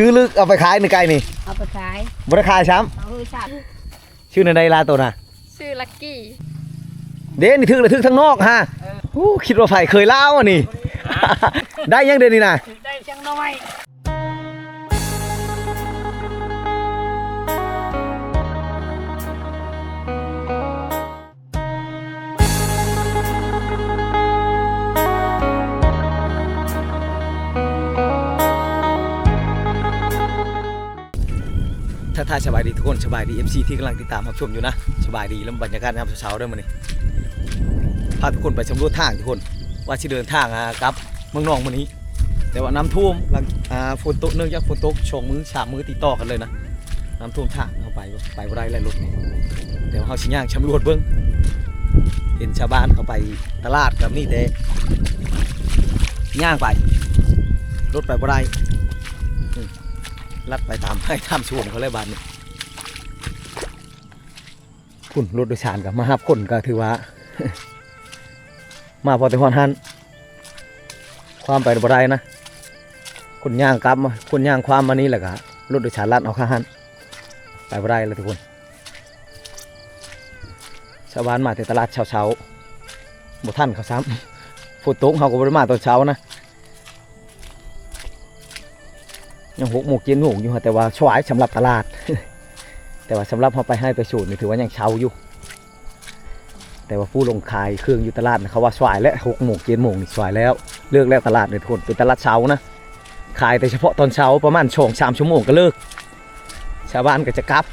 ชื่อลึกเอาไปขายในไกลนี่เอาไปขายบ่ได้ขายช้เอาไปสัตว์ำชื่อในใดลาตัวน่ะ ชื่อลักกี้ เด่นนี่ถึกเลยถึกทั้งนอกฮะอู้คิดว่าไผเคยเล่าอะนี่ ได้ยังเด่นนี่น่ะได้จังน้อย ทายสบายดีทุกคนสบายดี MC ที่กำลังติดตามรับชมอยู่นะสบายดีแล้วบรรยากาศยามเช้าๆด้วยมื้อนี้พาทุกคนไปสำรวจทางทุกคน ว่าสิเดินทางอ่ากับเมืองนองมื้อนี้ แต่ว่าน้ำท่วมหลังอ่าฝนตกเนื่องจากฝนตกชงมือสามมือติดต่อกันเลยนะน้ำท่วมทางเข้าไปไปบ่ได้เลยรถนี่แต่ว่าเฮาสิย่างสำรวจเบิ่งเห็นชาวบ้านเขาไปตลาดกับนี่แต่ย่างไปรถไปได้อืม ลัดไปตามให้ตามช่วงเขาเลยบ้านนี้คุณรถโดยสารกับมาหับคนก็ถือว่า มาพอแต่ฮอนหันความไปบ่ได้นะคนย่างกลับมาคนย่างความมานี่แหละก็รถโดยสารลัดเอาข้างหันไปบ่ได้เลยทุกคนชาวบ้านมาแต่ตลาดเช้าเช้าๆบ่ทันเขาซ้ำฝนตกเขาก็บ่ได้มาตอนเช้านะ ยังหกโมงเย็นโมงอยู่ฮะแต่ว่าสวายสำหรับตลาด แต่ว่าสำหรับเขาไปให้ไปสูตรนี่ถือว่ายังเช้าอยู่ แต่ว่าผู้ลงขายเครื่องอยู่ตลาดนะเขาว่าสวายแล้วหกโมงเจ็ดโมงนี่สวายแล้วเลิกแล้วตลาดเนี่ยทุกคนเป็นตลาดเช้านะขายแต่เฉพาะตอนเช้าประมาณช่วงสามชั่วโมงก็เลิก ชาวบ้านก็จะกลับ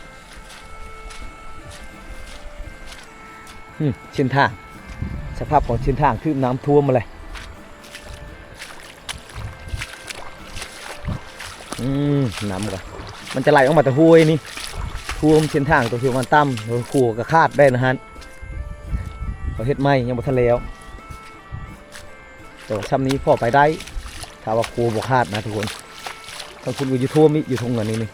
อืมเส้นทาง สภาพของเส้นทางคือน้ำท่วมมาเลย อืมน้ำก็มันจะไหลออกมาแต่ห้วยนี่ท่วมเส้นทางตัวที่มันต่ำโดยขู่ก็คาดได้นะฮะเขาเฮ็ดไม่ยังบ่ทันแล้วแต่ว่าซ้ำนี้พอไปได้ถ้าว่าครูบกคาดนะทุกคนทางคุณอยู่ท่วมอีกอยู่ทงเงินนี่นี่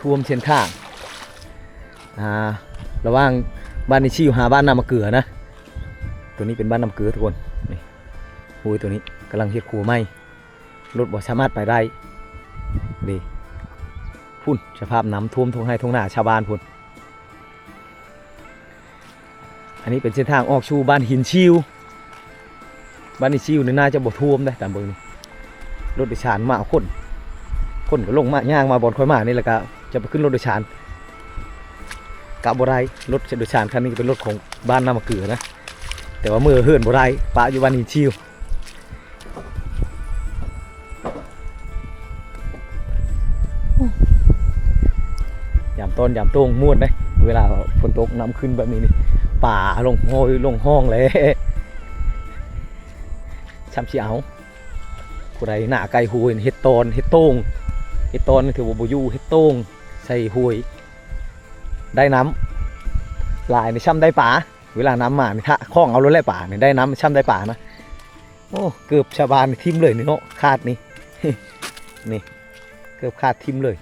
ท่วมเส้นทางอ่าระว่างบ้านนิชิวหาบ้านนามะเกลือนะ ตัวนี้เป็นบ้านนามะเกลือทุกคน โอ้ยตัวนี้กำลังเฮ็ดครูไหมรถบ่สามารถไปได้ดีพุ่นสภาพน้ำท่วมทงให้ทงหน้าชาวบ้านพุ่นอันนี้เป็นเส้นทางออกชูบ้านหินชิว บ้านหินชิวนี่น่าจะบ่ท่วมได้ตามเบิ่งนี่รถโดยสารมาคนคนก็ลงมาย่างมาบอนค่อยมานี่แหละก็จะไปขึ้นรถโดยสารกลับบ่ได้รถโดยสารคันนี้เป็นรถของบ้านนามะเกลือนะแต่ว่ามือเฮือนบ่ได้ปะอยู่บ้านหินชิว ต้นยามโต้งม่วนเลยเวลาฝนตกน้ำขึ้นแบบนี้นี่ป่าลงห้อยลงห้องเลยช้ำเชียวผู้ใดหน้าไก่หุยเฮ็ดตอนเฮ็ดโต้งเฮ็ดตอนถือว่าบยูเฮ็ดโต้งใส่หุยได้น้ำลายในช่ำได้ป่าเวลาน้ำมานี่ถ้าคล้องเอารถแล่ป่านี่ได้น้ำช่ำได้ป่านะโอ้เกือบชาวบ้านทิมเลยนี่เนาะคาดนี่นี่เกือบคาดทิมเลย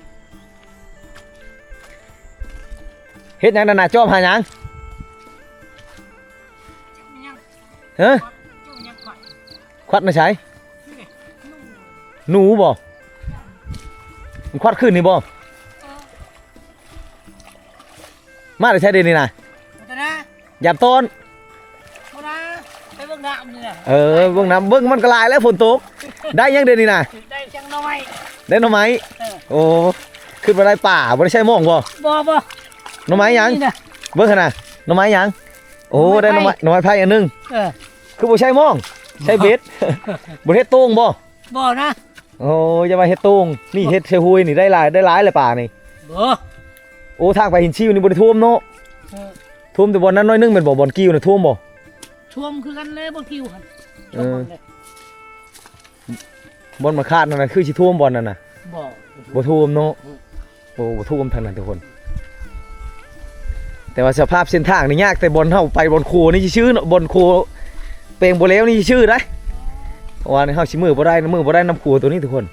เฮ็ดหยังนั่นน่ะจอมหาหยังฮะควัดมาใช้หนูบ่มันควัดขึ้นนี่บ่มาได้ใช้เดยวนี่นะแต่นะหยับต้นบ่นะไปเบิ่งน้ำนี่น่ะเออเบิ่งน้ำเบิ่งมันก็ลายแล้วฝนตก ได้ยังเดยวนี่นะได้จังน้อยได้หน่อไม้เออโอ้ขึ้นมาได้ป่าบ่ได้ใช้หมองบ่บ่บ่ หน่อไม้หยังนี่น่ะเบิ่งขนาดหน่อไม้หยังโอ้หน่ได้อหน่อไม้ไม้ หน่อไม้ไผ่อันหนึงเออคือบ่ใช้หมองใช้เบ็ดบ่เฮ็ดโต้งบ่บ่นะโอ้อย่ามาเฮ็ดโต้งนี่เฮ็ดเชหุยนี่ได้หลายได้หลายเลยป่านี่บ่โอ้ทางไปหินชิวนี่บ่ได้ท่วมเนาะเออท่วมแต่บอนนั้นน้อยนึงเป็นบ่บอนกิ้วน่ะท่วมบ่ท่วมคือกันเลยบ่คิวหั่นเออบอนมาคาดนั่นน่ะคือสิท่วมบอนนั่นน่ะบ่บ่ท่วมเนาะโอ้บ่ท่วมทางนั้นทุกคน แต่ว่าสภาพเส้นทางนี่ยากแต่บนเฮาไปบอนโคนี่ชื่อเนาะบนโคเปลงบ่แล้วนี่ชื่อได้เพราะว่าเฮาสิมือบ่ได้มือบ่ได้น้ำโคตัวนี้ทุกคน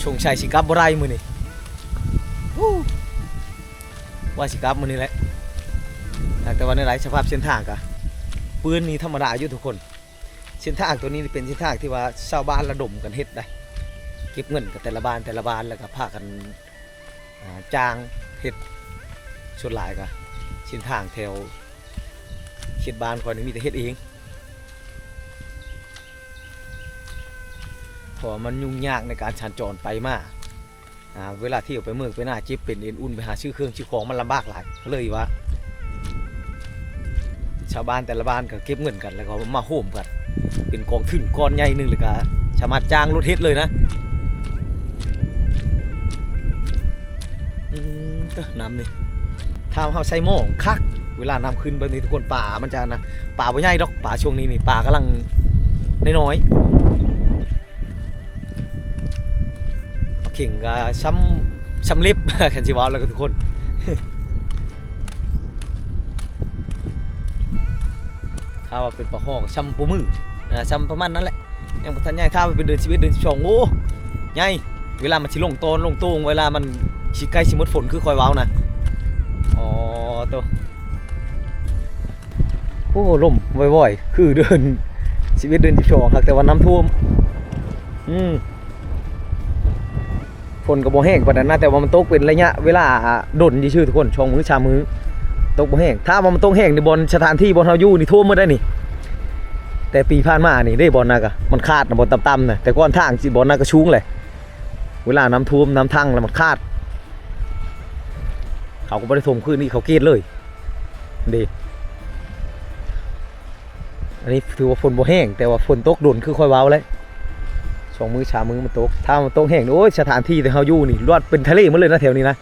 ชงชัยสิกับบ่ได้มือนี้ฮู้ว่าสิกับมือนี้แหละแต่ว่าในหลายสภาพเส้นทางก็ปืนนี่ธรรมดาอยู่ทุกคน เส้นทางตัวนี้เป็นเส้นทางที่ว่าชาวบ้านระดมกันเฮ็ดได้ เก็บเงินกับแต่ละบ้านแต่ละบ้านแล้วก็พากันจ้างเฮ็ดส่วนหลายก็เส้นทางแถวเขตบ้านคอยนี่มีแต่เฮ็ดเองเพราะมันยุ่งยากในการชันจรไปมาอ่าเวลาที่ยวไปเมืองไปหน้าจิบเป็นเอ็นอุ่นไปหาชื่อเครื่องชื่อของมันลำบากหลายเลยว่าชาวบ้านแต่ละบ้านก็เก็บเงินกันแล้วก็มาโฮมกัน เป็นกองทุนก้อนใหญ่หนึ่งเลยก็สามารถจ้างรถเฮ็ดเลยนะ เด้อน้ำนี่ถ้าเฮาใส่หม้อคัก เวลาน้ำขึ้นแบบนี้ทุกคนป่ามันจะนะป่าบ่ใหญ่ดอกป่าช่วงนี้นี่ป่ากำลังน้อยๆเข่งก็ซ้ำซ้ำลิฟกันสิเว่าแล้วก็ทุกคนถ้าวเป็นปลาห้องซ้ำปูมือนะซ้ำประมาณนั้นแหละยังบ่ทันใหญ่ถ้าวเป็นเดือนชีวิตเดือนสิบสองโอ้ใหญ่เวลามันสิลงโตนลงตูงเวลามัน สิใกล้สิหมดฝนคือคอยเว้านะอ๋อตัวโอ้ลมบ่อยๆ คือเดือนชีวิตเดือนสิบสองครับแต่ว่าน้ำท่วม อืมฝนก็บ่แห้งปานนั้นนะแต่ว่ามันตกเป็นระยะเวลาดนชื่อๆทุกคนช่องมือชามือตกบ่แห้งถ้าว่ามันตกแห้งในบอลสถานที่บอลเฮาอยู่นี่ท่วมหมดได้นี่ แต่ปีผ่านมานี่ได้บอลน่ะก็มันคาดนะบอลต่ำๆนะแต่ก้อนทางสิบอลน่ะก็ชุงเลยเวลาน้ำท่วมน้ำทั้งแล้วมันคาด เขาก็บ่ได้ถมคืนนี่เขาเกตเลยดีอันนี้ถือว่าฝนบ่แห้งแต่ว่าฝนตกโดนคือค่อยเว้าเลยสองมือชามือมันตกถ้ามันตกแห้งโอ้ยสถานที่ที่เฮาอยู่นี่รอดเป็นทะเลหมดเลยนะแถวนี้นะ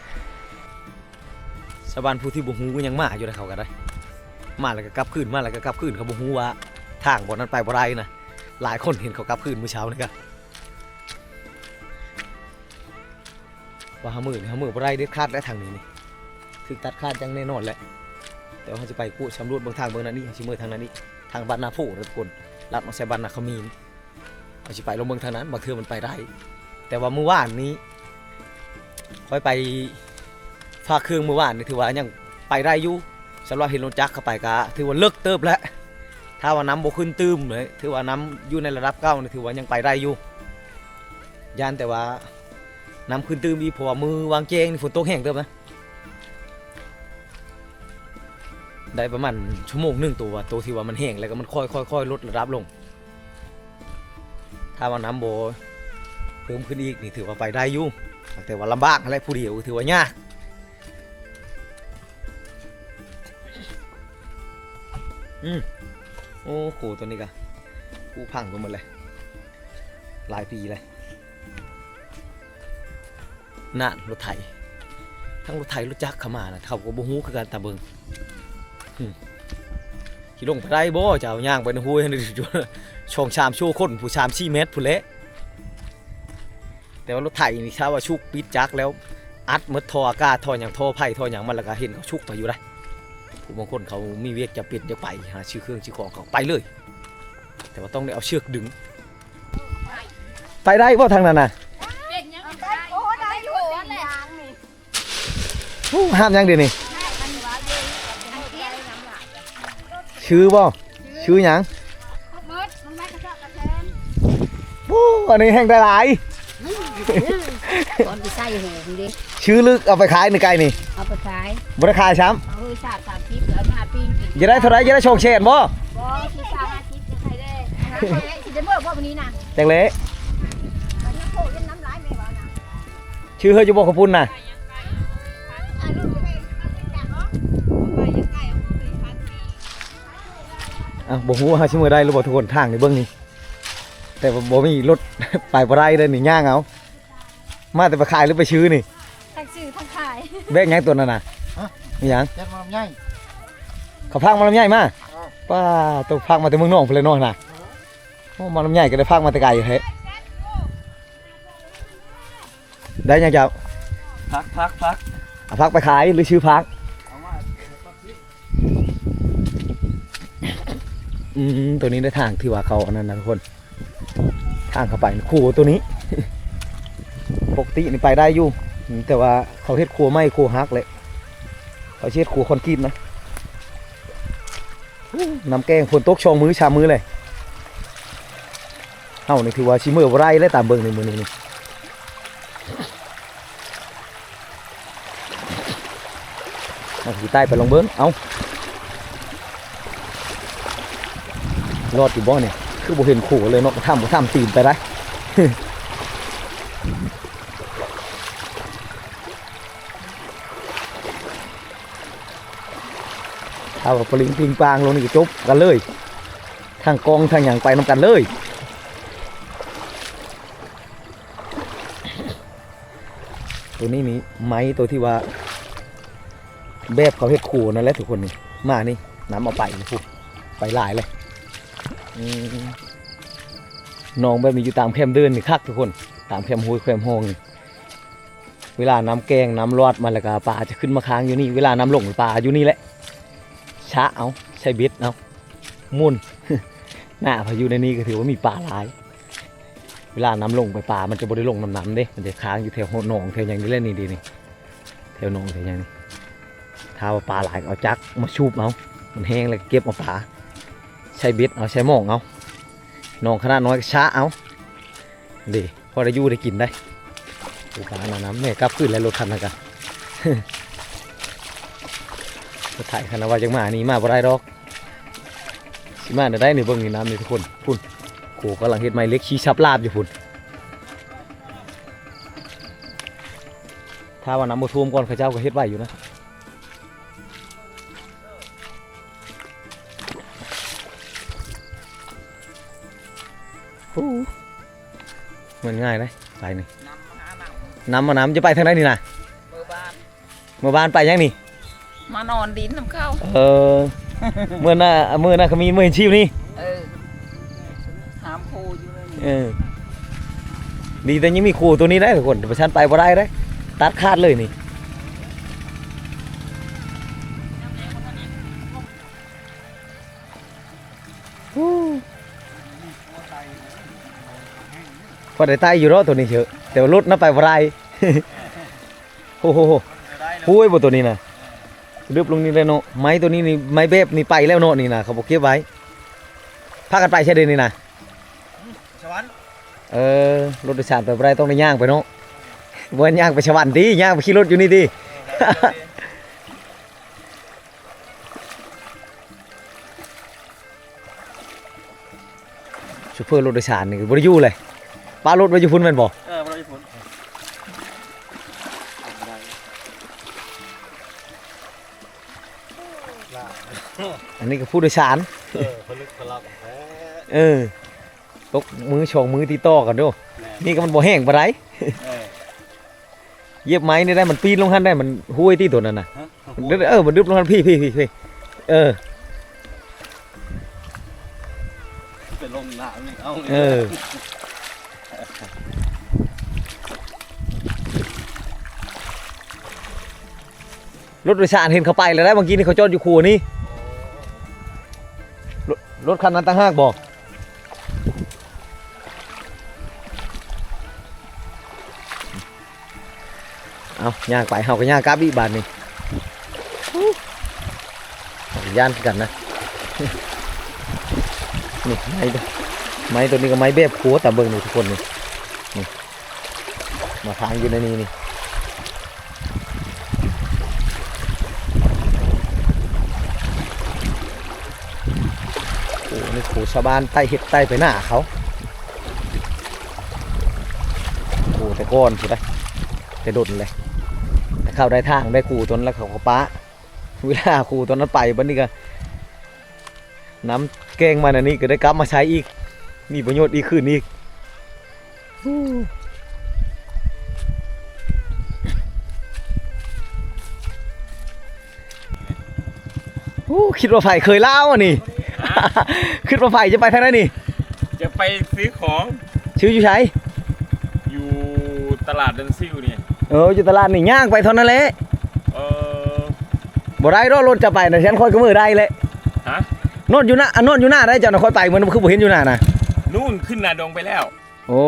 ชาวบ้านผู้ที่บ่ฮู้ก็ยังมาอยู่ในเขาก็ได้มาแล้วก็กลับคืนมาแล้วก็กลับคืนเขาบ่ฮู้ว่าทางบ่นั้นไปบ่ได้นะหลายคนเห็นเขากลับคืนมื้อเช้านี่ก็ว่าหามือนี่หามือบ่ได้เด็ดขาดและทางนี้นี่ คือตัดขาดจังแน่นอนแหละแต่ว่าเขาจะไปกู้สำรวจเบิ่งทางเบิ่งนั้นนี่เขาสิมื้อทางนั้นนี่ทางบ้านนาโพนะทุกคนลัดมาใส่บ้านนาขมีนเขาสิไปลงเบิ่งทางนั้นบางเทือมันไปได้ แต่ว่าเมื้อวานนี้ค่อยไปฝากเครื่องเมื่อวานนี่ถือว่ายังไปได้อยู่สำหรับเห็นรถจักรเข้าไปก็ถือว่าเลิกเติบแล้วถ้าว่าน้ำบกขึ้นตื้มเลยถือว่าน้ำอยู่ในระดับเก้านี่ถือว่ายังไปได้อยู่ยานแต่ว่าน้ำขึ้นตื้มอีพราะว่ามือวางเจงฝนตกแห้งเติบนะ ได้ประมาณชั่วโมงหนึ่งตัวตัวที่ว่ามันแห้งแล้วก็มันค่อยค่อยค่อยลดระดับลง ถ้าว่าน้ำโบเพิ่มขึ้นอีกนี่ถือว่าไปได้อยู่แต่ว่าลำบากอะไรผู้เดียวถือว่ายากอืมโอ้โหตัวนี้กะกูพังไปหมดเลยหลายปีเลยนั่นรถไถทั้งรถไถรถจักรเขามานะเขาก็บ่ฮู้คือกันตาเบิง ขี่ลงไปได้บ่เจ้าย่างไปในห้วยนี่จุช่องชามโชว์คนผู้ชาม4เมตรผู้นแหละแต่ว่ารถไถนี่ถ้าว่าชุกปิดจักรแล้ว อัดหมดท่ออากาศท่อหยังท่อไผ่ท่อหยังมันแล้วก็เห็นเขาชุกไปอยู่ได้ผู้บางคนเขามีเวียกจะเปลี่ยนจะไปหาชื่อเครื่องชื่อของเขาไปเลย แต่ว่าต้องได้เอาเชือกดึง ไปได้ว่าทางนั้นน่ะเด็กยังได้โอ้ได้อยู่นั่นแหละโอ้ห้ามยังเดี๋ยวนี้ ชื่อบ่ชื่อหยังเมิดมันไม่กระเจาะกระแทนโอ้อันนี้แห้งได้หลายตอนไปใส่หูดิชื่อลึกเอาไปขายในไกลนี่เอาไปขายบริขายช้เอาไปสาดสามทิพย์แล้วมาปิ้งกินำจะได้เท่าไรจะได้โชคเชนบ่บ่ที่สามอาทิตย์จะใครได้สิจะเมื่อว่าวันนี้นะจังเละมันน้ำโคยันน้ำลายไม่บ่นะชื่อเฮยจะบอกขอบคุณน่ะ อะบ่ฮู้ว่าเขาชื่อมือได้หรือบ่ทุกคนทางในเบื้องนี้แต่ว่าบ่มีรถ ไปบ่ได้เลยนี่ย่างเอามาแต่ไปขายหรือไปชื่อนี่ทั้งซื้อทั้งขายแบกหยังตัวนั้นน่ะมีหยังแจ็คมาลำไยเขาพังมาลำใหญ่มาป้าต้องพังมาแต่เมืองนอกพุ่นเลยเนาะน่ะโอ้มาลำใหญ่ก็ได้พังมาแต่ไกลอยู่เฮ้ได้ยังเจ้าพักพักพักเอาพักไปขายหรือชื่อพัก เอามา อืมตัวนี้ได้ทางที่ว่าเขาอันนั้นนะทุกคน ทางเข้าไปนี่ครัวตัวนี้ ปกตินี่ไปได้อยู่ แต่ว่าเขาเฮ็ดครัวไม่ครัวฮักเลยเขาเฮ็ดครัวคอนกรีตนะน้ำแกงฝนตกชองมือชามือเลยเอ้านี่ถือว่าชิมือบ่ไรเลยตามเบิ่งในมือนี้นี่เอาขี่ใต้ไปลงเบิ่งเอา รอดอยู่บ่เนี่ย คือบ่เห็นขู่เลยเนาะทำบ่ทำตีนไปได้เอากับปลิงปิงปางลงนี่ก็จบกันเลยทางกองทางอย่างไปนำกันเลยตัวนี้นี่ไม้ตัวที่ว่า แบบเขาเฮ็ดขู่นั่นแหละทุกคนนี่มานี่น้ำเอาไปนี่พูไปหลายเลย น้องแบบนี้อยู่ตามแคมเดินนี่คักทุกคน ตามแคมห้วยแคมห้องนี่เวลาน้ำแกงน้ำรอดมาแล้วก็ปลาจะขึ้นมาค้างอยู่นี่ เวลาน้ำลงปลาอยู่นี่แหละชะเอาใช้บิดเอามุนหน้าพายุในนี้ก็ถือว่ามีปลาหลาย เวลาน้ำลงไปปลา มันจะบริลงน้ำน้ำเด้มันจะค้างอยู่แถวหนองแถวอย่างนี้แหละนี่ดีนี่แถวหนองแถวอย่างนี้ถ้าว่าปลาหลายเอาจักมาชูบเอามันแห้งแล้วเก็บมาปลา ใช้บิดเอาใช้หมองเอาหนองขนาดน้อยก็ชะเอาดีพอได้ยู่ได้กินได้ปูปลาหนาน้ำแม่กลับขึ้นแล้วรถคันนะกันรถไถคันนะว่าจังมานี่มาบ่ได้ดอกสิมาได้นี่เบิ่งนี่น้ำนี่ทุกคนพุ่นโขกำลังเฮ็ดไม้เล็กชี้ชับลาบอยู่พุ่นถ้าว่าน้ำบ่ท่วมก่อนเขาเจ้าก็เฮ็ดไว้อยู่นะ มันง่ายเลยไปนี่น้ำมาน้ำมาน้ำจะไปทางไหนนี่นะเบอร์บ้านเมื่อบ้านไปยังนี่มานอนดินน้ำเข้าเออเมื่อหน้าเมื่อหน้าเขามีเมื่อเห็นชีพนี่เออหามโคอยู่เลยเออดีแต่ยังมีครูตัวนี้ได้ทุกคนแต่ประชันไปบ่ได้เลยตัดขาดเลยนี่ พอได้ใต้อยู่รอตัวนี้เฉอะแต่ว่ารถน่าไปบ่ได้โอ้โหหุ้ยบ่ตัวนี้นะรึบลงนี่เลยเนาะไม้ตัวนี้นี่ไม้เบบนี่ไปแล้วเนาะนี่นะเขาบอกเก็บไว้พากันไปใช่เดือนนี่นะสวรรค์เออรถโดยสารไปบ่ได้ต้องได้ย่างไปเนาะบ่ย่างไปชวันดิย่างไปขี่รถอยู่นี่ดิชูเฟอร์รถโดยสารนี่ก็บ่ได้อยู่เลย ป้ารถไว้อยู่พุ่นแม่นบ่เออเราจะผลอันนี้ก็ผู้โดยสาร เออพลึกพลับแท้เออตกมือชองมือที่ต่อกันเดูนี่ก็มันบ่แห้งปานใดเออเหยียบไม้นี่ได้มันปีนลงหันได้มันห้วยที่ตัวนั้นน่ะฮะมันดึ๊ดเออมันดึบลงหันพี่พี่พี่พี่เออเป็นลมหนาวนี่เอาเออ รถโดยสารเห็นเขาไปแล้วได้เมื่อกี้นี่เขาจอดอยู่คูนี่รถคันนั้นตั้งห้ากบอกเอาย่างไปเฮาก็ย่างกลับอีบาทนี่ย่านกันนะนี่ไม้ตัวไม้ตัวนี้ก็ไม้แบบขัวแต่เบิ่งนี่ทุกคนนี่นี่มาทางอยู่ในนี้นี่ นี่ขู่ชาวบ้านใต้เห็ดใต้ไปหน้าเขาโอ้แต่ก้อนสุดเลยแต่ดุดเลยแต่เข้าได้ทางได้ขู่ตนแล้วเขาก็ป้าเวลาขู่ตอนนั้นไปบันนี้ก็น้ำแกงมันอันนี้ก็ได้กลับมาใช้อีก มีประโยชน์อีกขึ้นอีกฮู้หูคิดว่าไผ่เคยเล่าอะนี่ คิดว่าไผ่จะไปทางไหนนี่ จะไปซื้อของชื่ออยู่ใช้อยู่ตลาดเดนซิลเนี่ยเอออยู่ตลาดนี่ย่างไปเท่านั้นแหละเออบ่ได้รอรถจะไปนะฉันคอยก็มือได้เลยฮะโนดอยู่หน้าอะโนดอยู่หน้าได้เจ้าน่ะคอยไปมันคือบ่เห็นอยู่หน้านะนู่นขึ้นนาดงไปแล้ว โอ้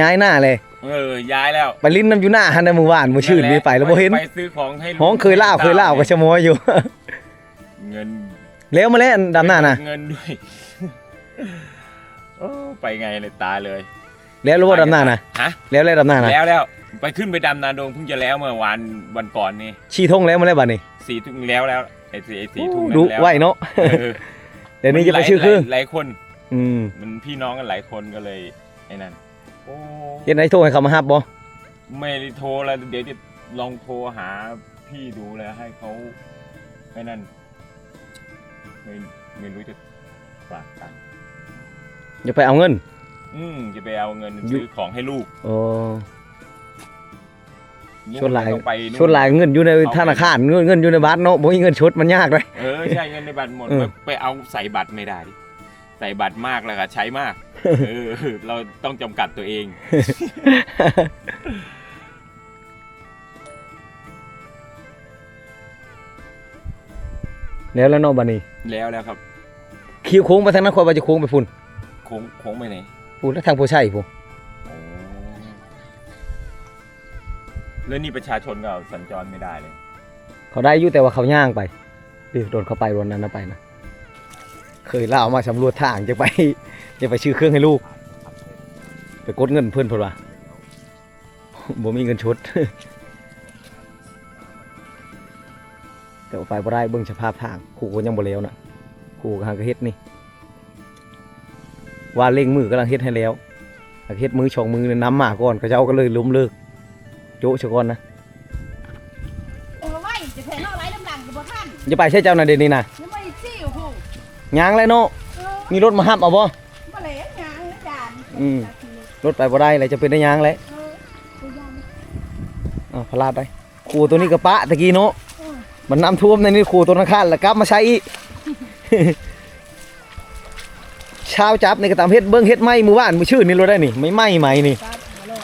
ย้ายหน้าเลยเออย้ายแล้วไปลิ้นน้ำอยู่หน้าหันในมือวานมือชื่นนี่ไปแล้วบ่เห็นไปซื้อของให้ลูกห้องเคยเล่าเคยเล่าก็ชะโมยอยู่ เงิน แล้วมาแล้วอันดำหน้าน่ะเงินด้วยโอ้ไปไงเลยตายเลยแล้วรู้ว่าดำหน้าน่ะฮะแล้วแล้วดำหน้าน่ะแล้วแล้วไปขึ้นไปดำนาดงเพิ่งจะแล้วเมื่อวานวันก่อนนี่ชี้ทงแล้วมาแล้วบัดนี้สี่ทุ่งแล้วแล้วไอ้สี่ไอ้สี่ทุ่งนั้นดูแล้วไว้เนาะเออเดี๋ยวนี้จะไปชื่อคือหลายหลายคน อืมมันพี่น้องกันหลายคนก็เลยไอ้นั่นโอ้เฮ็ดไหนโทรให้เขามาฮับบ่ไม่ได้โทรแล้วเดี๋ยวจะลองโทรหาพี่ดูแล้วให้เขาไอ้นั่น ไม่ไม่รู้จะฝากกันอย่าไปเอาเงิน อืมจะไปเอาเงินอยู่ซื้อของให้ลูกโอ้ชวนหลายต้องไปนู่นชดหลายเงินอยู่ในธนาคารเงินเงินอยู่ในบัตรเนาะบ่มีเงินชดมันยากเลยเออใช่เงินในบัตรหมดเออไปไปเอาใส่บัตรไม่ได้ดิใส่บัตรมากแล้วก็ใช้มากเออเราต้องจำกัดตัวเองแล้วแล้วเนาะบัดนี้ แล้วแล้วครับคิวโค้งไปทางนั้นคอยว่าจะโค้งไปพุ่นโค้งโค้งไปไหนพุ่นแล้วทางผู้ใช่พุ่นโอ้แล้วนี่ประชาชนก็สัญจรไม่ได้เลย เขาได้อยู่แต่ว่าเขาย่างไปดิโดนเขาไปวันนั้นนะไปนะเคยเล่ามาสำรวจทางจะไปจะไปชื่อเครื่องให้ลูก ไปกดเงินเพื่อนเพิ่นว่าบ่มีเงินชด แต่ว่าไปบ่ได้เบิ่งสภาพทางครูก็ยังบ่แล้วนะครูกำลังก็เฮ็ดนี่ ว่าเร่งมือกำลังเฮ็ดให้แล้วเฮ็ดมือชองมือน้ำมาก่อนเขาเจ้าก็เลยล้มเลิก โจะชะก่อนนะโอ้ยจะแผ่นเอาไรลำดังกับบ่ท่านอย่าไปใช่เจ้าน่ะเดี๋ยวนี้นะยังไม่ซี่อยู่ผู้ยางเลยเนาะมีรถมาห้ามเอาบ่อืมรถไปบ่ได้เลยจะเป็นได้ยางเลยเออตัวยางอ้าวพลาดไปครูตัวนี้ก็ปะตะกี้เนาะ มันน้ำท่วมในนี่ครูตัวนั้นข้านแล้วกลับมาใช้อีกเช้าจับในกระตามเฮ็ดเบิ้งเฮ็ดไหมมือว่านมือชื่อนี่รถได้นี่ไม่ไหมไหมนี่ครับมาเลย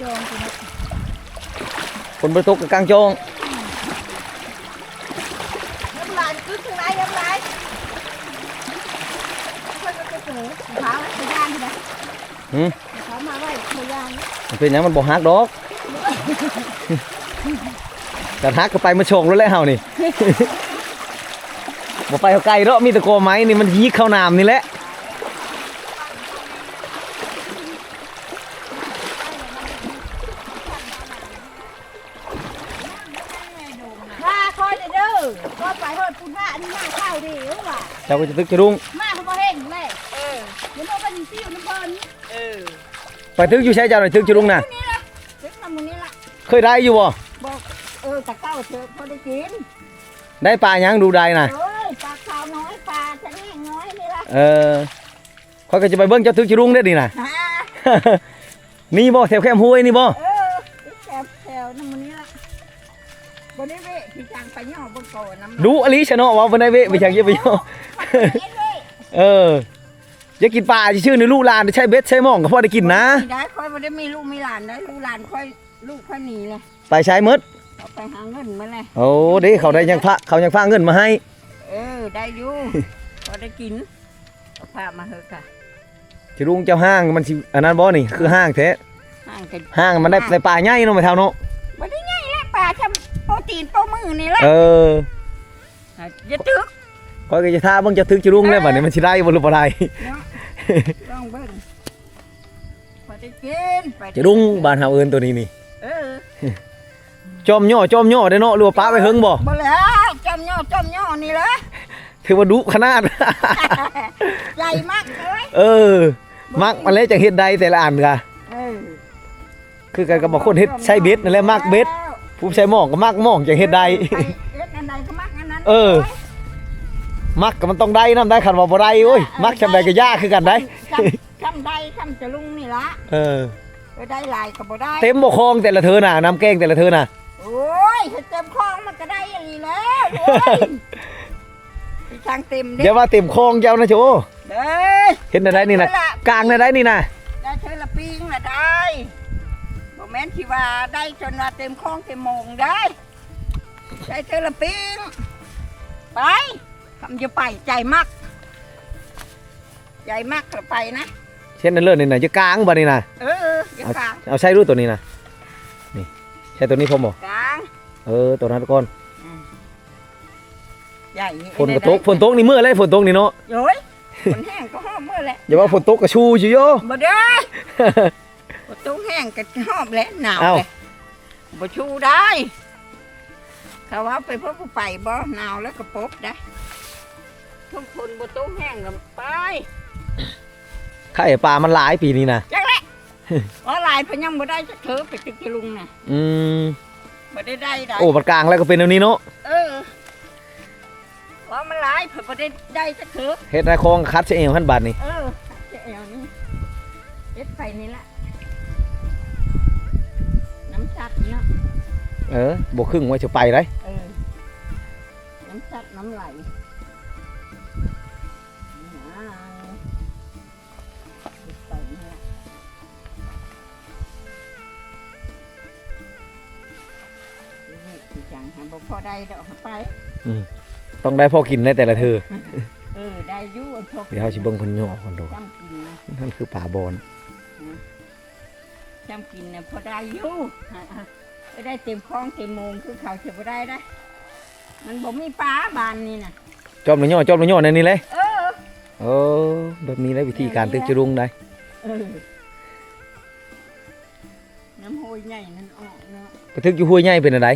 จองกูนะคนประตกกับกลางจองน้ำลายกึ๊กข้างในน้ำลายคนก็จะเสือขาไว้ตัวยางที่ไหนหืมขามาไว้ตัวยางมันเป็นหยังมันบ่ฮักดอก กันฮักก็ไปมาโชงรถแล้วเฮานี่บ่ไปเอาไกลเนาะมีแตะโกอไม้นี่มันยีกเข้าน้ำนี่แหละถ้าคอยเด้อก็ไปเฮอดปุณะนี่มาเข้าดีหรือว่าเจ้าก็จะตึกจะรุ่งมาเขาบ่เห็นเลยเออเดี๋ยวมันเป็นซิ่วน้ำเบิ่นไปตึกอยู่ใช้เจ้าหน่อยตึกจะรุ่งน่ะนี่ละเด็กทำมันนี่ละเคยได้อยู่บ่ กินได้ปลายังดูได้น่ะเอ้ยปลาขาวน้อยปลาชะแนงน้อยนี่ละเออข้อยก็จะไปเบิ่งเจ้าตึกจะรุ่งได้อนี่น่ะฮ่านี่บ่แถวแคมห้วยนี่บ่เออแถวแถวน้ำมันนี่ละบนนี้เว้ยพี่จางไปย่อบนโกน้ำดูอลิชะเนาะว่าบ่ได้เวะไปจังเยอะไปย่อเว้ยเว้ยเอออย่ากินปลาชื่อในลูกหลานใช้เบ็ดใช้หม่องก็พอได้กินนะไม่ได้ค่อยไม่ได้มีลูกมีหลานได้ลูกหลานค่อยลูกค่อยหนีเลยไปใช้หมด เอาไปหาเงินมาเลยโอ้เด้เขาได้ยังพระเขายังพาเงินมาให้ เออ ได้อยู่ พอได้กินเอาผ้ามาเถอะค่ะที่ลุงเจ้าห้างมันสิอันนั้นบ่นี่คือห้างแท้ห่างกันห้างมันได้ในป่าใหญ่เนาะไม่เท่าเนาะบ่ได้ง่ายแล้วปลาทำโปรตีนโปรมือนี่แหละเอออย่าตึกข้อยก็จะท่าเบิ่งเจะถึกจะลุงแล้วบัดนี้มันสิได้บ่หรือบ่ได้เนาะลองเบิ่งพอได้กินไปจะลุงบ้านเฮาเอิ้นตัวนี้นี่เออ จอมย่อจอมย่อได้เนาะหรือว่าป้าไปเฮิงบ่บ่แล้วจำย่อจำย่อนี่แหละถือว่าดุขนาดใหญ่มากเลยเออ มักมันเลยจังเฮ็ดได้แต่ละอันกะเออคือกันกับบ่คนเฮ็ดใช้เบ็ดนั่นแหละมักเบ็ดผู้ใช้หม้องก็มักหม้องจังเฮ็ดได้ไปเฮ็ดอันใดก็มักอันนั้นเออมักก็มันต้องได้นำได้คันว่าบ่ได้โอ้ยมักจำได้ก็ยากคือกันได้คำคำใดคำจะลุงนี่ละเออไปได้หลายก็บ่ได้เต็มบ่คลองแต่ละเธอน่ะน้ำแกงแต่ละเธอน่ะ โอ้ยเต็มคลองมันก็ได้อย่างนี้แล้วโอ้ยพี่ช่างเต็มเด้อย่าว่าเต็มคลองเจ้านะโจเด้ยเห็นได้นี่น่ะกลางได้นี่น่ะได้เธอละปิงละได้บ่แม่นที่ว่าได้จนว่าเต็มคลองเต็มโมงได้ ได้เธอละปิงไปทำจะไปใจมากใจมากก็ไปนะเช่นนั้นเลยนี่น่ะจะกลางบ่นี่น่ะเอออย่ากลางเอาใช้รูปตัวนี้น่ะนี่ ใช้ตัวนี้พอบ่กลางเออตัวนั้นก่อนใหญ่ฝนก็ตกฝนตกนี่มื้ออะไรฝนตกนี่เนาะโย้ยฝนแห้งก็หอมเมื่อแหละอย่าว่าฝนตกก็ชูชิโยบ่ได้ฝนตกแห้งก็หอมแล้วหนาวเอ้าเลยบ่ชูได้เขาว่าไปพบผู้ไปบ่หนาวแล้วก็ปบได้ทุกคนบ่ตกแห้งก็ไปไข่ปลามันหลายปีนี้นะจักแหละ ว่าหลายเพนยังบ่ได้จักเถอไปตึกจะลุงน่ะอืมบ่ได้ได้ได้โอ้มันกลางแล้วก็เป็นแบบนี้เนาะเออว่ามันหลายเพิ่นบ่ได้ได้จักเถอเฮ็ดนาคองคัดเชเอวขั้นบาทนี่เออจะเอานี่เอ็ดไปนี่ละน้ำชัดเนาะเออบ่ครึ่งไว้จะไปได้เออน้ำชัดน้ำไหล บ่พอได้ดอกหาไปต้องได้พอกินได้แต่ละเธอ เออได้อยู่อันพกเดี๋ยวเฮาสิเบิ่งเพิ่นย่อคนดูจำกินนะนั่นคือป่าบอนจำกินนะพอได้อยู่ฮะฮะไม่ได้เต็มคลองเต็มโมงคือเขาเสียบ่ได้ได้มันบ่มีปลาบานนี่นะจอมละย่อจอมละย่อในนี้เลยเออ เออแบบนี้เลยวิธีการตึกจะรุงได้เออ น้ำโหยใหญ่นั่นออกเนาะไปทึกอยู่ห้วยใหญ่เป็นอะไร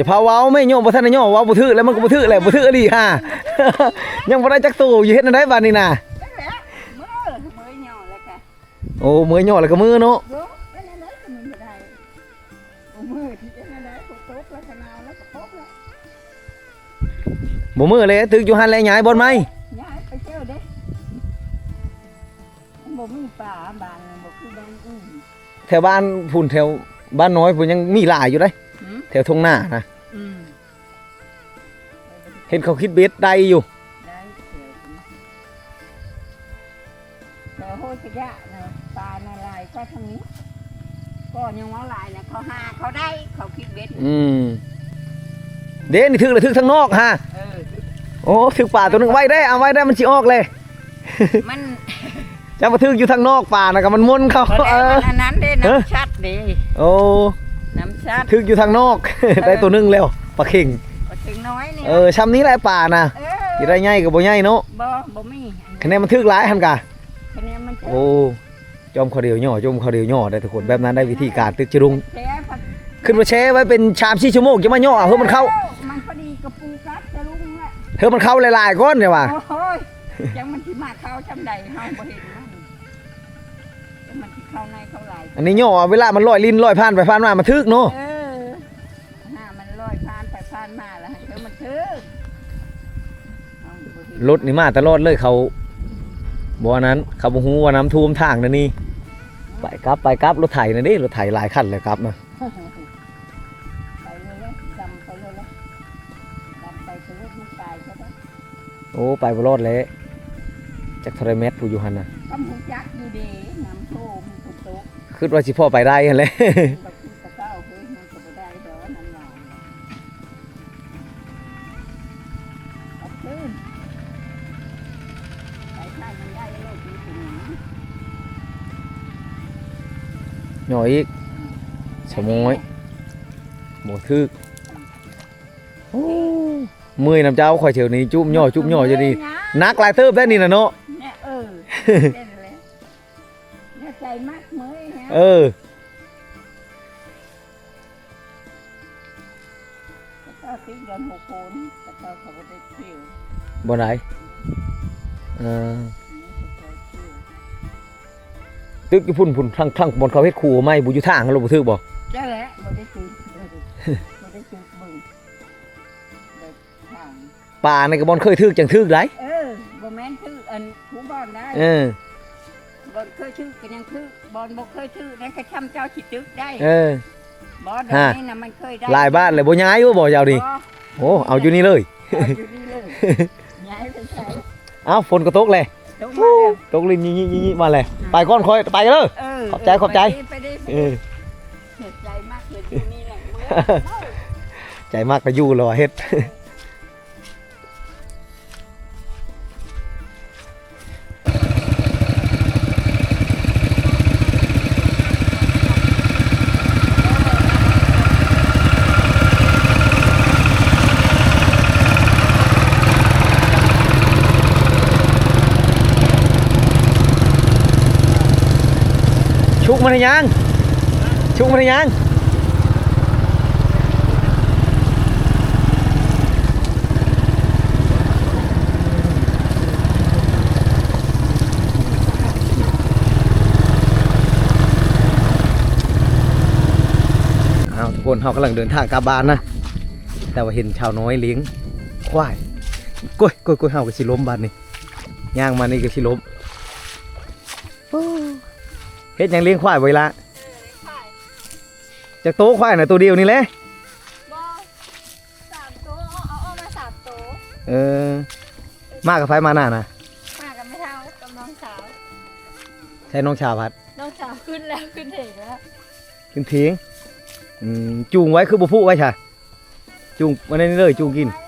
อกอย่าพาเว้าไม่ย่อบ่ทันได้ย่อเว้าบ่ทึกแล้วมันก็บ่ทึกแหละบ่ทึกอดีฮ่ายังบ่ได้จักตู่อยู่เฮ็ดอันใดบัดนี้น่ะนั่นแหละมือมือหยอกแล้วกันโอ้มือย่อแล้วก็มือเนาะโยนั่นแหละก็มันบ่ได้เอามือที่จะนั่นแหละก็ตบแล้วก็นาวแล้วก็ตบแล้วบ่มือเลยตึกอยู่หันแล้วย้ายบนไหมย้ายไปเที่ยวเด้บ่มีป่าบานบ่คือบ้านอื่นแถวบ้านพุ่นแถวบ้านน้อยพุ่นยังมีหลายอยู่เด้หืม แถวทงหน้านะอืมเห็นเขาคิดเบ็ดได้อยู่ได้เที่ยวกันแต่โหยกระยะนะปลาในลายก็ทางนี้ก็ยังว่าลายนะเขาหาเขาได้เขาคิดเบ็ดอืมเด้นี่ถึกเลยถึกทางนอกฮะเออโอ้ถึกป่าตัวหนึงไว้ได้เอาไว้ได้มันสิออกเลย มันจะมาทึกอยู่ทางนอกป่านะก็มันมนเขาบ่เอได้อมันอันนั้นเด้เออน้ำชัดเด้โอ้น้ำ ชัดทึกอยู่ทางนอก ได้ตัวหนึงแล้วปลาเข่งบ่ถึงน้อยนี่เออช้ำนี้แหละป่านะเอสิอได้ใหญ่กับบ่ใหญ่เนาะบ่บ่มีคะแนนมันทึกหลายหันกะคะแนนมันจะโอ้จอมเขาเดียวย่อจอมเขาเดียวย่อได้ทุกคนแบบนั้นได้วิธีการตึกจรุงแช่ผักขึ้นมาแช่ไว้เป็นชาม4ชั่วโมงจะมาย่อเพื่อมันเข้ามันพอดีกับปูกัดจะลุงแหละเพื่อมันเข้าหลายๆก้อนเนี่ยว่ะโอ้ยยังมันที่มาเข้าจำใดเฮาบ่เห็น อันนี้ย่อเวลามันลอยลิ้นลอยผ่านไปผ่านมามันทึกเนาะเออหน้ามันลอยผ่านไปผ่านมาแล้วให้เธอมันถึกเฮาบ่เห็นรถนี่มาตลอดเลยเขาบ่อันนั้นเขาบ่ฮู้ว่าน้ำท่วมทางนั่นนี่ไปกลับไปกลับรถไถนั่นนี่รถไถหลายคันเลยครับนะไปเลยเลยดำไปเลยเลยดำไปถึงมันตายก็ได้โอ้ไปบ่รอดแล้วจักเทาไรเมตรผู้อยู่หั่นน่ะกำหูจักอยู่เดี คิดว่าสิพ่อไปได้หั่นแหละบักขึ้นตะเก้าเฮ้ยมันก็บ่ได้ดอกนั่นหว่าเอาขึ้นไปทางมันได้โลกนี้เป็นหยังหน่อยอีกสมอยบ่ทึกโอ้เมื่อยน้ำเจ้าข่อยเถียวนี้จุ่มย่อจุ่มย่อจะดีนักหลายเติบได้นี่น่ะเนาะ เนี่ยเออเล่นเลยเนี่ย ใจมากเมื่อยฮะเออแต่ก็ทิ้งเดือนหกคนแต่ก็เขาบ่ได้เที่ยวบ่ได้เออนี่ก็เคยเที่ยวตึกอยู่พุ่นพุ่นทางทางบนเขาเฮ็ดคูไม่บ่อยู่ทางเราบ่ทึกบ่ใช่แหละบ่ได้จุดบ่ได้บ่ได้จุดเบิ่งแบบทางป่าในกระบอนเคยทึกจังทึกได้เออบ่แม่นชื่ออันผู้บอลได้ เออบอ ลเคยชื่อก็ยังคือบอลบ่เคยชื่อนั่นก็ช้ำเจ้าสิตึกได้เออ บอลฮะนี่น่ะมันเคยได้หลายบ้านเลยบ่ย้ายอยู่บ่ยาวดิบ่โอ้เอาอยู่นี่เลย เอาอยู่นี่เลยย้ายไปใส่เอ้าฝนก็ตกเลยลงมาแล้วตกลินยี่ยี่ยี่มาเลยไปก่อนคอยไปกันเลย เออขอบใจขอบใจ ไปดิไปเอดิอเสียใจมากเลยอยู่นี่แหละเมื่อ ใจมากก็อยู่รอเฮ็ด กมันหรือยัง ชุกมันหรือยังเอาทุกคนเขากำลังเดินทางกลับบ้านนะ แต่ว่าเห็นชาวน้อยเลี้ยงควายกล้วยกล้วยกล้วยเฮาก็สิล้มบ้านนี่ย่างมานี่ก็สิล้ม เฮ็ดหยังเลี้ยงควายไว้ละจากโต๊ะควายน่ะตัวเดียวนี่แหละบอสามตัวเอาเอาเอามาสามตัวเออมากับไฟมาหน้านะมากันไม่เท่ากับน้องสาว ใช้น้องชาวพัดน้องสาวขึ้นแล้วขึ้นเถกแล้วขึ้นเทียงอืมจูงไว้คือบ่พูไว้ค่ะจูงวันนี้เลยจูงกินตัว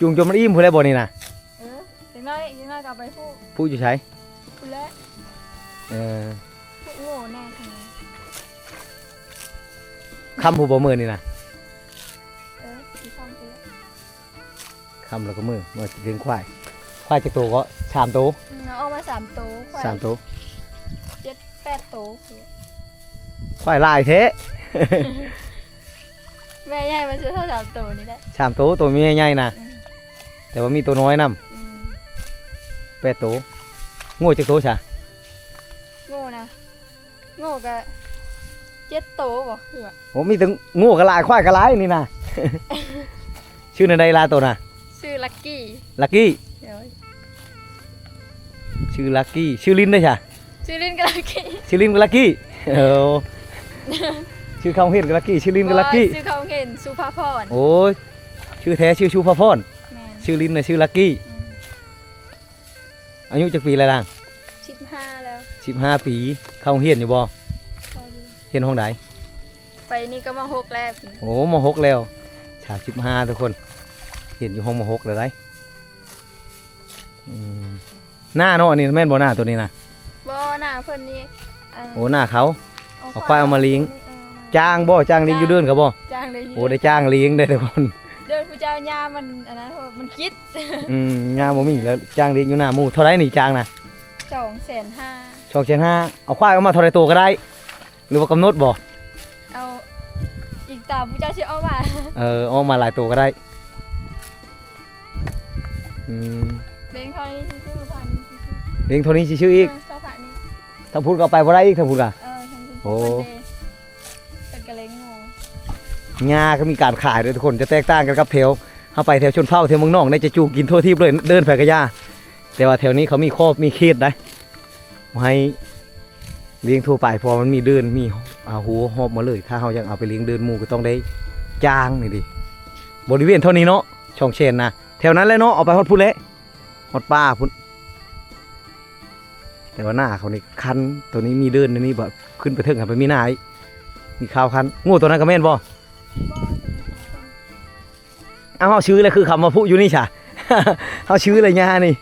จูงจนมันอิ่มพูได้บ่นี่นะเออถึงน้อยถึงน้อยก็เอาไปผูกพูอยู่ใช้ผูกแล้วเออผูกโง่แน่ทางนี้คำผู้บ่มือนี่นะเออที่ซ่อมไปแล้วคำแล้วก็มือมาเลี้ยงควายควายจากตัวก็สามตัวอืมเอาเอามาสามตัวควายสามตัวเจ็ดแปดตัวคือควายลายเทะแม่ใหญ่มันซื้อเท่าสามตัวนี่แหละ สามตัวตัวมีใหญ่ๆนะอืม แต่ว่ามีตัวน้อยนํอืมแปดตัวโง่จากตัวชะโง่นะโง่ก็เจ็ดตัวบ่คือว่าโอ้มีถึงโง่กับลายควายกับลายนี่นะ ชื่อในใดลาตัวน่ะชื่อลักกี้ลักกี้เดี๋ยวชื่อลักกี้ชื่อลินด้วยชะชื่อลินกับลักกี้ชื่อลินกับลักกี้เออชื่อเขาเห็นกับลักกี้ชื่อลินกับลักกี้ชื่อเขาเห็นสุภาพรโอ้ยชื่อแท้ชื่อชูพระพรแม่น ชื่อลินน่ะชื่อลักกี้ อายุจักปีอะไรล่ะชิดห้าแล้วสิบห้าปี เข้าเฮียนอยู่บ่พอดีเฮียนห้องไหนไปนี่ก็มาหกแล้วโอ้มหกแล้วชาสิบห้าทุกคนเห็นอยู่ห้องมหกเลยไรอืมหน้าเนาะอันนี่แม่นบ่หน้าตัวนี้นะบ่หน้าเพิ่นนี่อันโอ้หน้าเขา เอาควายเอามาเลี้ยงเออจ้างบ่จ้างเลี้ยงอยู่เดือนกับบ่จ้างเลยโอ้ได้จ้างเลี้ยงได้ทุกคนเดิน ผู้เจ้าญามันอันนั้นเพราะมันคิดอืมงานบ่มีแล้วจ้างเลี้ยงอยู่หน้าหมู่เท่าไรนี่จ้างน่ะสองแสนห้าสองเชนห้าเอาควายเอามาเท่าไรตัวก็ได้ หรือว่ากำหนดบ่เอาอีกตามผู้เจ้าชื่อเอามาเออเอามาหลายตัวก็ได้อืมเลี้ยงเท่านี้ชื่อพันเลี้ยงเท่านี้สิชื่ออีกเจ้าพันนี้ถ้าพูดก็ไปบ่ได้อีกถ้าพูดก็เออทำโอ้เป็นเลงงู งาก็มีการขายด้วยทุกคนจะแตกต่างกันกับแถวเข้าไปแถวชนเผ่าแถวเมืองนอกเนี่ยจะจูกินทั่วทีบเลยเดินไปกระยาแต่ว่าแถวนี้เขามีครอบมีเขตได้บ่ให้เลี้ยงทั่วไปเพอมันมีเดินมีอาหูหอบมาเลย ถ้าเขาอยากเอาไปเลี้ยงเดินหมูก็ต้องได้จ้างนี่ดิบริเวณเท่านี้เนาะช่องเชนนะแถวนั้นเลยเนาะเอาไปฮอดพุ่นเละฮอดป้าพุ่นแต่ว่าหน้าเขานี่คันตัวนี้มีเดินตัวนี้แบบขึ้นไปเทิงครับไปมีหน้าอีกมีข้าวคันงูตัวนั้นก็แม่นบ่ เอาเขาชื่อเลยคือคำมาพูดอยู่นี่ช่ะเขาชื่อเลยย่านี่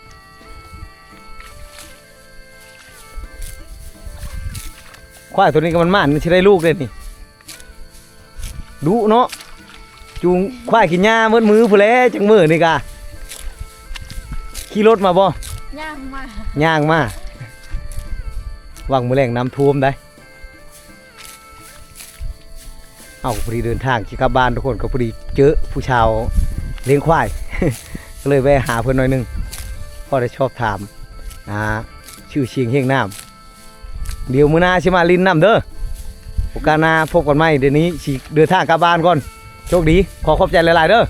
ควายตัวนี้ก็มันม่านมันจะได้ลูกเลยนี่ดุเนาะจูงควายกินหญ้ามืดมือผู้แลจังมือนี่กะขี่รถมาบ่ย่างมากย่างมาวังมือแรงน้ำท่วมได้ เอาพอดีเดินทางจิกลับบ้านทุกคนก็พอดีเจอผู้ชาวเลี้ยงควาย ก็เลยแวะหาเพื่อนหน่อยนึงพ่อได้ชอบถามอ่าชื่อเชียงเฮงน้ำเดี๋ยวมื้อนาใช่ไหมลินน้ำเด้อโอกาสนาพบกันไหมเดี๋ยวนี้ฉีเดินทางกลับบ้านก่อน โชคดี ขอขอบใจหลาย ๆ เด้อ